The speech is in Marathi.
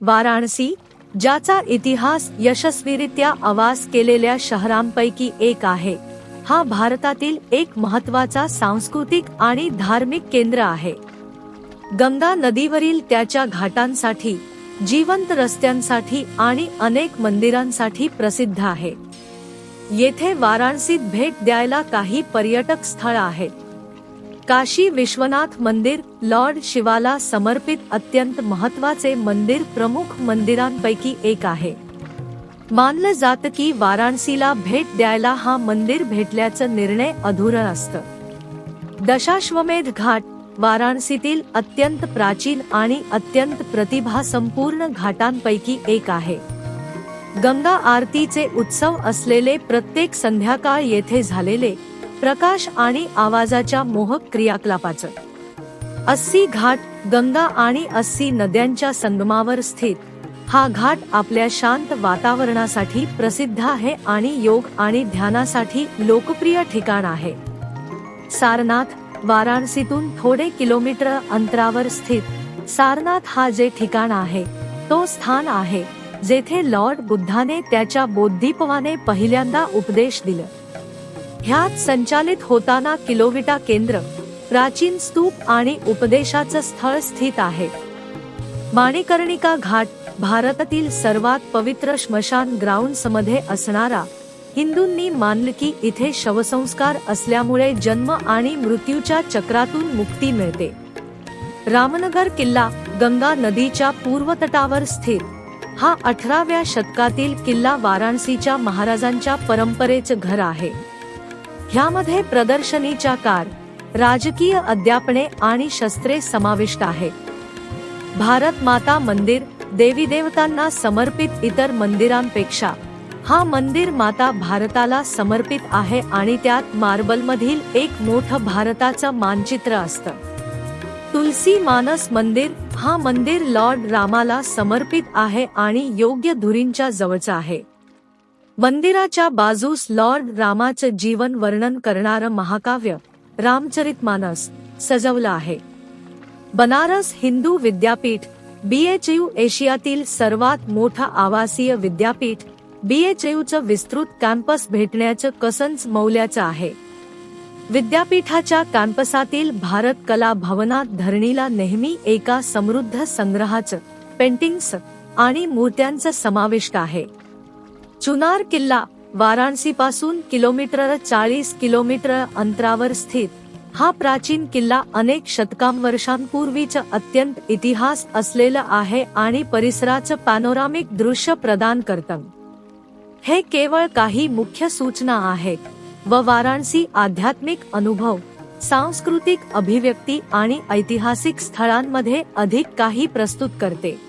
वाराणसी ज्याचा इतिहास यशस्वीरित्या आवास केलेल्या शहरांपैकी एक आहे. हा भारतातील एक महत्त्वाचा सांस्कृतिक आणि धार्मिक केंद्र आहे. गंगा नदीवरील त्याच्या घाटांसाठी जिवंत रस्त्यांसाठी आणि अनेक मंदिरांसाठी प्रसिद्ध आहे. येथे वाराणसीत भेट द्यायला काही पर्यटक स्थळ आहेत. काशी विश्वनाथ मंदिर लॉर्ड शिवाला समर्पित अत्यंत महत्त्वाचे मंदिर प्रमुख मंदिरांपैकी एक आहे. मानलं जातं की वाराणसीला भेट द्यायला हा मंदिर भेटल्याचं निर्णय अधुरं असतं. दशाश्वमेध घाट वाराणसीतील अत्यंत प्राचीन आणि अत्यंत प्रतिभासंपूर्ण घाटांपैकी एक आहे. गंगा आरतीचे उत्सव असलेले प्रत्येक संध्याकाळ येथे झालेले प्रकाश आणि आवाजाच्या मोहक क्रियाकलापाचं. अस्सी घाट गंगा आणि अस्सी नद्यांच्या संगमावर स्थित हा घाट आपल्या शांत वातावरणासाठी प्रसिद्ध आहे आणि योग आणि ध्यानासाठी लोकप्रिय ठिकाण आहे. सारनाथ वाराणसीतून थोडे किलोमीटर अंतरावर स्थित सारनाथ हा जे ठिकाण आहे तो स्थान आहे जेथे लॉर्ड बुद्धाने त्याच्या बोद्धिपवाने पहिल्यांदा उपदेश दिलं. ह्यात संचालित होताना किलोविटा केंद्र प्राचीन स्तूप आणि उपदेशाचं स्थळ स्थित आहे. माणिकर्णिका घाट भारतातील सर्वात पवित्र स्मशान ग्राउंडमध्ये असणारा हिंदूंनी मानलं की इथे शवसंस्कार असल्यामुळे जन्म आणि मृत्यूच्या चक्रातून मुक्ती मिळते. रामनगर किल्ला गंगा नदीच्या पूर्वतटावर स्थित. हा अठराव्या शतकातील किल्ला वाराणसीच्या महाराजांच्या परंपरेचं घर आहे. ह्यामध्ये प्रदर्शनीच्या कार राजकीय अध्यापने आणि शस्त्रे समाविष्ट आहेत. भारत माता मंदिर देवी देवतांना समर्पित इतर मंदिरांपेक्षा हा मंदिर माता भारताला समर्पित आहे आणि त्यात मार्बल मधील एक मोठं भारताचं मानचित्र असतं. तुलसी मानस मंदिर हा मंदिर लॉर्ड रामाला समर्पित आहे आणि योग्य धुरींच्या जवळचा आहे. मंदिराच्या बाजूस लॉर्ड रामाचं जीवन वर्णन करणारं महाकाव्य रामचरितमानस सजवलं आहे. बनारस हिंदू विद्यापीठ बीएचयू एशियातील सर्वात मोठं आवासीय विद्यापीठ बीएचयूचं विस्तृत कॅम्पस भेटण्याचं कसंच मौल्याचं आहे. विद्यापीठाच्या कॅम्पसातील भारत कला भवनात धरणीला नेहमी एका समृद्ध संग्रहाचं पेंटिंग्स आणि मूर्त्यांचं समाविष्ट आहे. चुनार किल्ला वाराणसीपासून किलोमीटर चाळीस किलोमीटर अंतरावर स्थित. हा प्राचीन किल्ला अनेक शतकांवर्षांपूर्वीचं अत्यंत इतिहास असलेला आहे आणि परिसराचं पॅनोरामिक दृश्य प्रदान करतं. हे केवळ काही मुख्य सूचना आहेत व वाराणसी आध्यात्मिक अनुभव सांस्कृतिक अभिव्यक्ती आणि ऐतिहासिक स्थळांमध्ये अधिक काही प्रस्तुत करते.